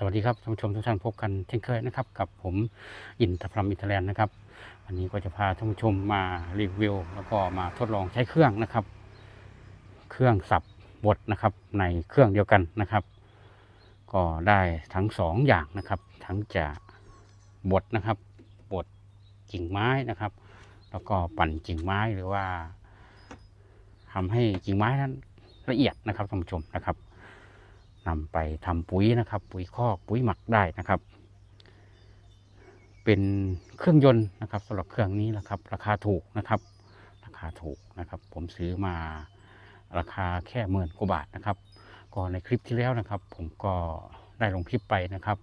สวัสดีครับท่านผู้ชมทุกท่านพบกันเช่นเคยนะครับ กับผมอินทพรมอินเทอร์แลนด์นะครับวันนี้ก็จะพาท่านผู้ชมมารีวิวแล้วก็มาทดลองใช้เครื่องนะครับ เครื่องสับบดนะครับ ในเครื่องเดียวกันนะครับ ก็ได้ทั้งสองอย่างนะครับ ทั้งจะบดนะครับบดกิ่งไม้นะครับ แล้วก็ปั่นกิ่งไม้หรือว่าทำให้กิ่งไม้นั้นละเอียดนะครับท่านผู้ชมนะครับ นำไปทำปุ๋ยนะครับ ปุ๋ยคอกปุ๋ยหมักได้นะครับ เป็นเครื่องยนต์นะครับสำหรับเครื่องนี้นะครับ ราคาถูกนะครับ ราคาถูกนะครับ ผมซื้อมาราคาแค่หมื่นกว่าบาทนะครับ ก็ในคลิปที่แล้วนะครับ ผมก็ได้ลงคลิปไปนะครับ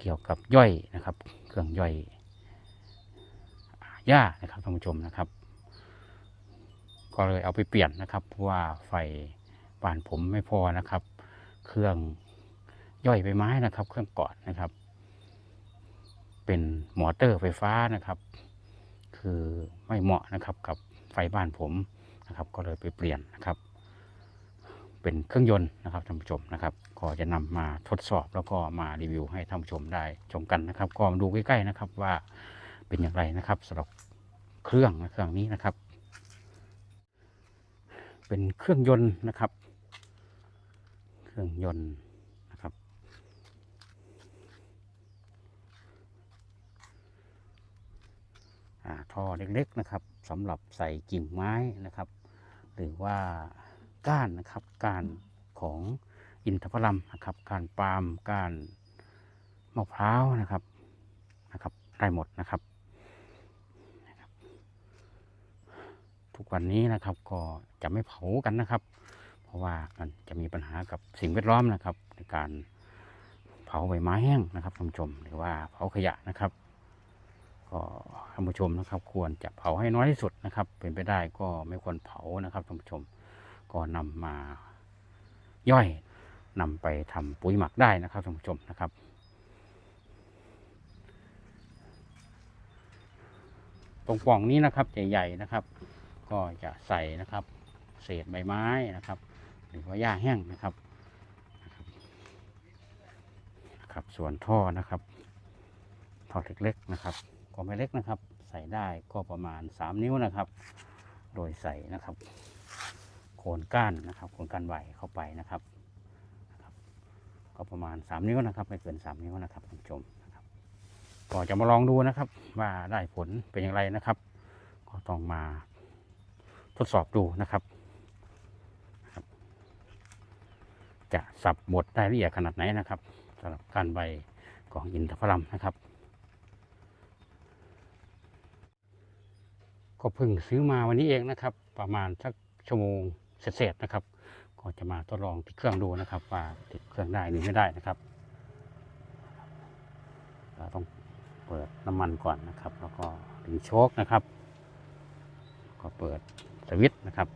เกี่ยวกับย่อยนะครับ เครื่องย่อยหญ้านะครับท่านผู้ชมนะครับ ก็เลยเอาไปเปลี่ยนนะครับเพราะว่าไฟบ้านผมไม่พอนะครับ เครื่องย่อยใบไม้นะครับ เครื่องกอดนะครับ เป็นมอเตอร์ไฟฟ้านะครับ คือไม่เหมาะนะครับกับไฟบ้านผมนะครับ ก็เลยไปเปลี่ยนนะครับ เป็นเครื่องยนต์นะครับท่านผู้ชมนะครับ ก็จะนำมาทดสอบแล้วก็มารีวิวให้ท่านผู้ชมได้ชมกันนะครับ ก็มาดูใกล้ๆนะครับว่าเป็นอย่างไรนะครับสำหรับเครื่องเครื่องนี้นะครับ เป็นเครื่องยนต์นะครับ เครื่องยนต์นะครับอ่าท่อเล็กๆนะครับสำหรับใส่กิ่งไม้นะครับ หรือว่าก้านนะครับก้านของอินทผลัมนะครับก้านปาล์มก้านมะพร้าวนะครับนะครับได้หมดนะครับ ทุกวันนี้นะครับก็จะไม่เผากันนะครับ ราะว่ามันจะมีปัญหากับสิ่งแวดล้อมนะครับ ในการเผาใบไม้แห้งนะครับท่านผู้ชมหรือว่าเผาขยะนะครับ ก็ท่านผู้ชมนะครับ ควรจะเผาให้น้อยที่สุดนะครับ เป็นไปได้ก็ไม่ควรเผานะครับท่านผู้ชมก็นำมาย่อยนำไปทำปุ๋ยหมักได้นะครับท่านผู้ชมนะครับตรงปล่องนี้นะครับใหญ่ๆนะครับ ก็จะใส่นะครับ เศษใบไม้นะครับ หรือว่าหญ้าแห้งนะครับครับส่วนท่อนะครับท่อเล็กๆนะครับ ก็ไม่เล็กนะครับ ใส่ได้ก็ประมาณ 3 นิ้วนะครับ โดยใส่นะครับ โคนก้านนะครับ โคนก้านใบเข้าไปนะครับนะครับก็ประมาณ 3 นิ้วนะครับ ไม่เกิน 3 นิ้วนะครับท่านผู้ชมนะครับก็จะมาลองดูนะครับ ว่าได้ผลเป็นอย่างไรนะครับ ก็ต้องมาทดสอบดูนะครับ จะสับบดได้ละเอียดขนาดไหนนะครับสำหรับการใบของอินทผลัมนะครับ ก็เพิ่งซื้อมาวันนี้เองนะครับ ประมาณสักชั่วโมงเศษๆนะครับ ก็จะมาทดลองติดเครื่องดูนะครับ ว่าติดเครื่องได้หรือไม่ได้นะครับเราต้องเปิดน้ำมันก่อนนะครับ แล้วก็ดึงโชคนะครับ ก็เปิดสวิตช์นะครับ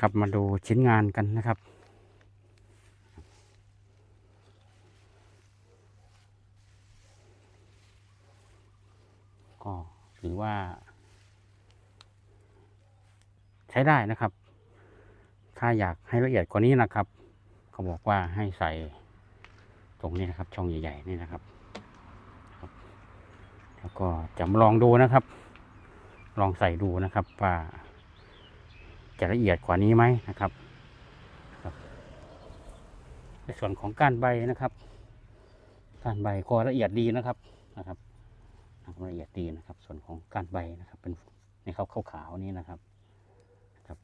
กลับมาดูชิ้นงานกันนะครับ ก็ถือว่า ใช้ได้นะครับ ถ้าอยากให้ละเอียดกว่านี้นะครับเขาบอกว่าให้ใส่ตรงนี้นะครับ ช่องใหญ่ๆนี่นะครับ แล้วก็จะมาลองดูนะครับ ลองใส่ดูนะครับว่า จะละเอียดกว่านี้ไหมนะครับในส่วนของก้านใบนะครับก้านใบก็ละเอียดดีนะครับนะครับละเอียดดีนะครับ ส่วนของก้านใบนะครับ เป็นในขาวขาวๆนี้นะครับครับ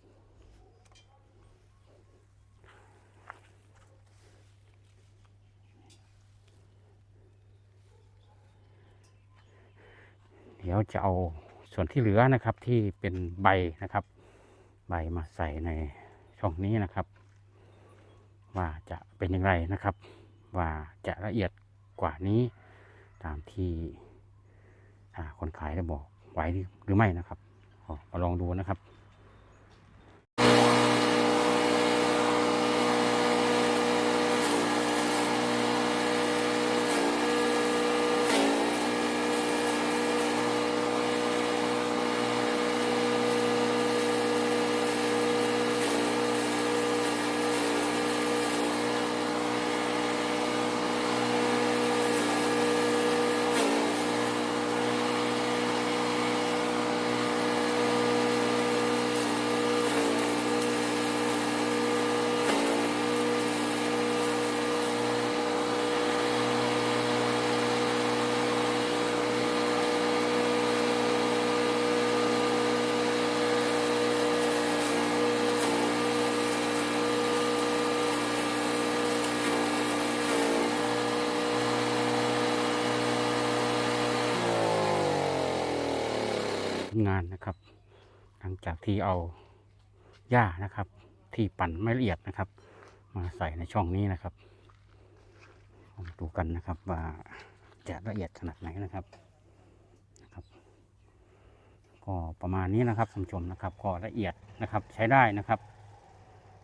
เดี๋ยวจะเอาส่วนที่เหลือนะครับที่เป็นใบนะครับ ใบมาใส่ในช่องนี้นะครับ ว่าจะเป็นอย่างไรนะครับ ว่าจะละเอียดกว่านี้ตามที่คนขายได้บอกไว้หรือไม่นะครับมาลองดูนะครับ งานนะครับ หลังจากที่เอาหญ้านะครับ ที่ปั่นไม่ละเอียดนะครับ มาใส่ในช่องนี้นะครับมาดูกันนะครับว่าจะละเอียดขนาดไหนนะครับนะครับ ก็ประมาณนี้นะครับท่านผู้ชมนะครับ ก็ละเอียดนะครับใช้ได้นะครับ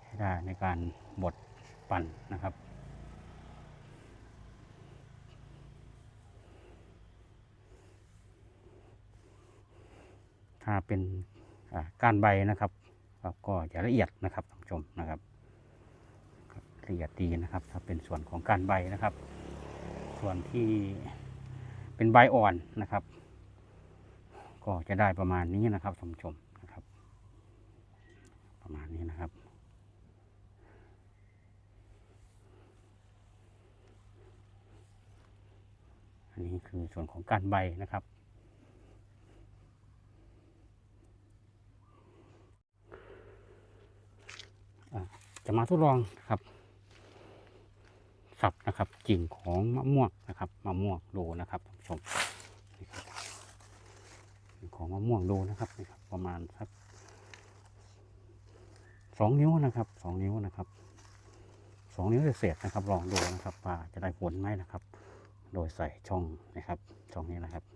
ใช้ได้ในการบดปั่นนะครับ ถ้าเป็นก้านใบนะครับครับก็จะละเอียดนะครับท่านผู้ชมนะครับครับละเอียดดีนะครับ ถ้าเป็นส่วนของก้านใบนะครับ ส่วนที่เป็นใบอ่อนนะครับ ก็จะได้ประมาณนี้นะครับท่านผู้ชมนะครับ ประมาณนี้นะครับอันนี้คือส่วนของก้านใบนะครับ จะมาทดลองครับ สับนะครับกิ่งของมะม่วงนะครับมะม่วงดูนะครับท่านผู้ชมนี่ครับของมะม่วงดูนะครับนี่ครับ ประมาณสักสองนิ้วนะครับสองนิ้วนะครับสองนิ้วเศษนะครับ ลองดูนะครับว่าจะได้ผลไหมนะครับ โดยใส่ช่องนะครับช่องนี้นะครับ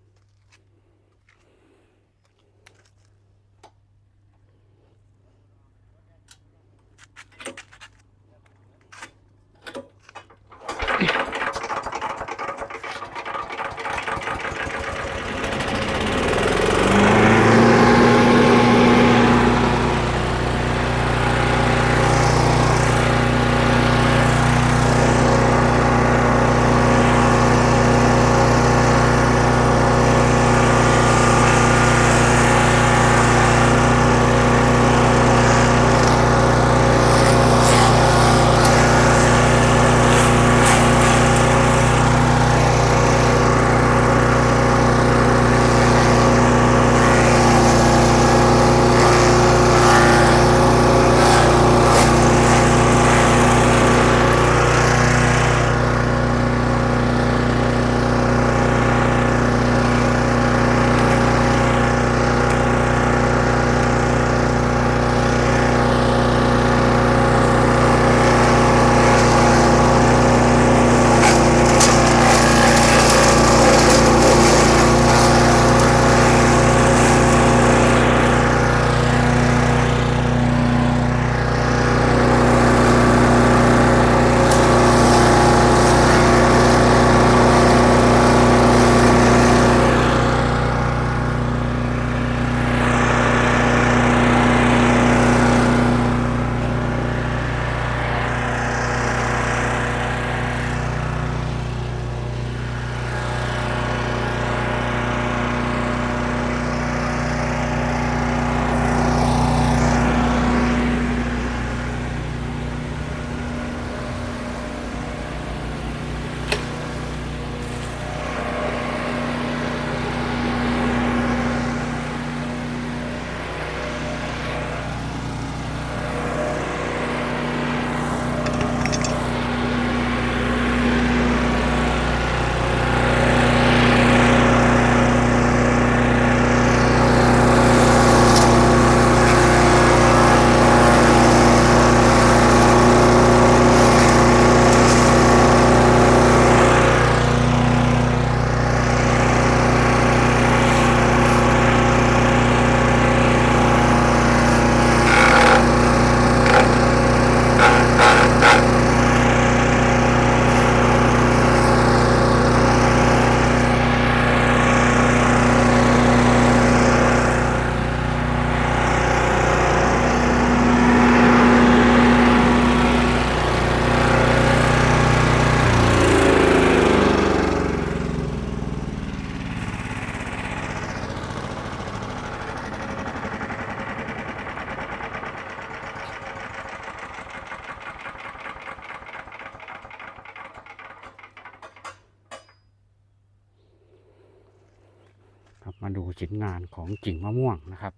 งานของกิ่งมะม่วงนะครับ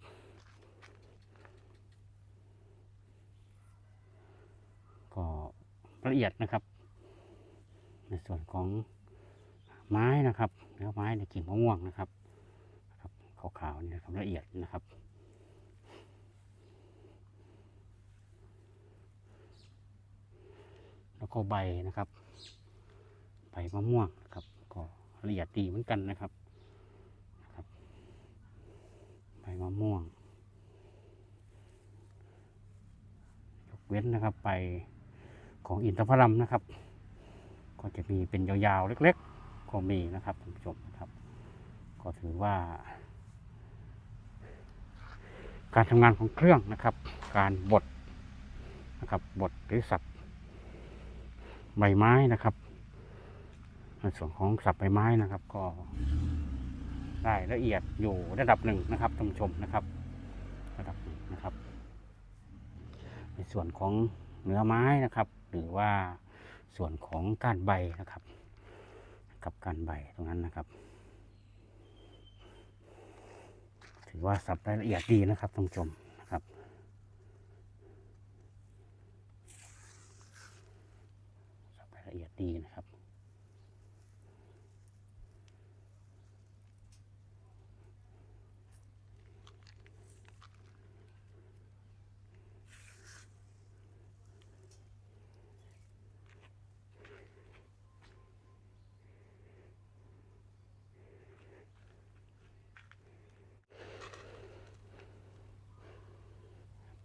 ก็ละเอียดนะครับ ในส่วนของไม้นะครับเนื้อไม้ในกิ่งมะม่วงนะครับครับขาวๆนี่นะครับละเอียดนะครับแล้วก็ใบนะครับ ใบมะม่วงนะครับ ก็ละเอียดดีเหมือนกันนะครับ ใบมะม่วงยกเว้นนะครับใบของอินทผลัมนะครับ ก็จะมีเป็นยาวๆเล็กๆ ก็มีนะครับท่านผู้ชมนะครับ ก็ถือว่า การทำงานของเครื่องนะครับ การบดนะครับบดหรือสับใบไม้นะครับในส่วนของสับใบไม้นะครับ ก็ได้ละเอียดอยู่ระดับหนึ่งนะครับท่านผู้ชมนะครับ ระดับหนึ่งนะครับ ในส่วนของเนื้อไม้นะครับ หรือว่าส่วนของก้านใบนะครับ กับก้านใบตรงนั้นนะครับ ถือว่าสับรายละเอียดดีนะครับท่านผู้ชมนะครับสับรายละเอียดดีนะครับ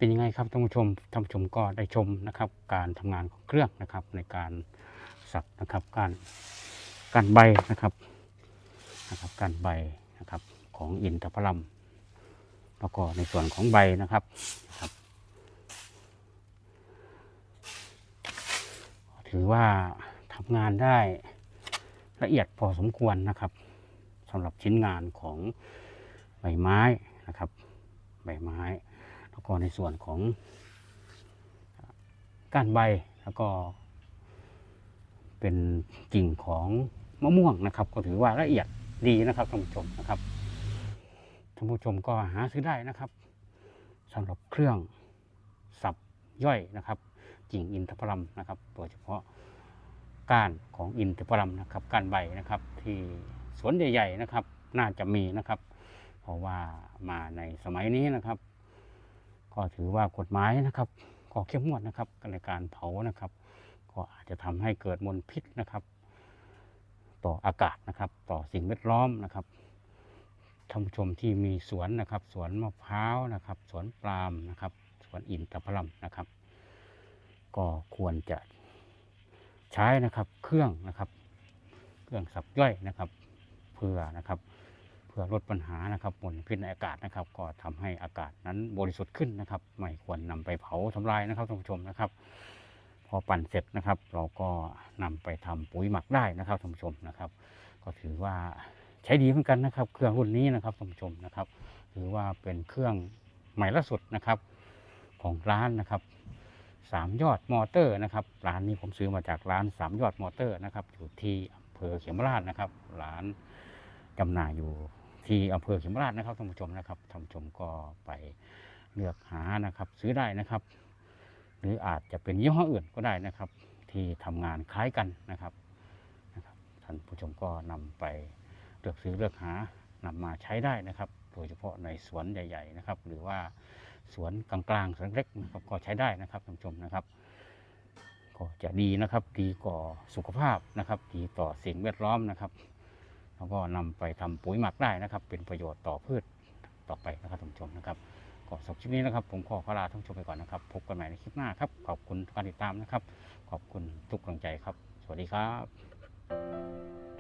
เป็นยังไงครับท่านผู้ชมท่านผู้ชมก็ได้ชมนะครับ การทำงานของเครื่องนะครับในการสับนะครับการการใบนะครับนะครับ การใบนะครับของอินทผลัมแล้วก็ในส่วนของใบนะครับนะครับ ถือว่าทำงานได้ละเอียดพอสมควรนะครับสำหรับชิ้นงานของใบไม้นะครับ ใบไม้ แล้วก็ในส่วนของก้านใบแล้วก็เป็นกิ่งของมะม่วงนะครับ ก็ถือว่าละเอียดดีนะครับท่านผู้ชมนะครับท่านผู้ชมก็หาซื้อได้นะครับสำหรับเครื่องสับย่อยนะครับ กิ่งอินทผลัมนะครับโดยเฉพาะก้านของอินทผลัมนะครับก้านใบนะครับ ที่สวนใหญ่ๆนะครับ น่าจะมีนะครับ เพราะว่ามาในสมัยนี้นะครับ ก็ถือว่ากฎหมายนะครับก็เข้มงวดนะครับในการเผานะครับ ก็อาจจะทำให้เกิดมลพิษนะครับ ต่ออากาศนะครับ ต่อสิ่งแวดล้อมนะครับท่านผู้ชมที่มีสวนนะครับ สวนมะพร้าวนะครับ สวนปาล์มนะครับ สวนอินทผลัมนะครับ ก็ควรจะใช้นะครับเครื่องนะครับ เครื่องสับย่อยนะครับ เพื่อนะครับ พื่อลดปัญหานะครับมลพิษในอากาศนะครับ ก็ทำให้อากาศนั้นบริสุทธิ์ขึ้นนะครับ ไม่ควรนำไปเผาทำลายนะครับท่านผู้ชมนะครับ พอปั่นเสร็จนะครับ เราก็นำไปทำปุ๋ยหมักได้นะครับท่านผู้ชมนะครับ ก็ถือว่าใช้ดีเหมือนกันนะครับ เครื่องรุ่นนี้นะครับท่านผู้ชมนะครับ ถือว่าเป็นเครื่องใหม่ล่าสุดนะครับ ของร้านนะครับสามยอดมอเตอร์นะครับร้านนี้ผมซื้อมาจากร้านสามยอดมอเตอร์นะครับอยู่ที่อำเภอเขมราชนะครับ ร้านจำหน่ายอยู่ ที่อำเภอเขมราชนะครับท่านผู้ชมนะครับท่านผู้ชมก็ไปเลือกหานะครับ ซื้อได้นะครับ หรืออาจจะเป็นยี่ห้ออื่นก็ได้นะครับ ที่ทำงานคล้ายกันนะครับนะครับ ท่านผู้ชมก็นำไปเลือกซื้อเลือกหานำมาใช้ได้นะครับ โดยเฉพาะในสวนใหญ่ๆนะครับ หรือว่าสวนกลางๆสวนเล็กนะครับก็ใช้ได้นะครับท่านผู้ชมนะครับก็จะดีนะครับดีต่อสุขภาพนะครับ ดีต่อสิ่งแวดล้อมนะครับ แล้วก็นำไปทำปุ๋ยหมักได้นะครับ เป็นประโยชน์ต่อพืชต่อไปนะครับท่านผู้ชมนะครับก็สำหรับคลิปนี้นะครับผมขอขอลาท่านผู้ชมไปก่อนนะครับ พบกันใหม่ในคลิปหน้าครับ ขอบคุณทุกการติดตามนะครับ ขอบคุณทุกกำลังใจครับ สวัสดีครับ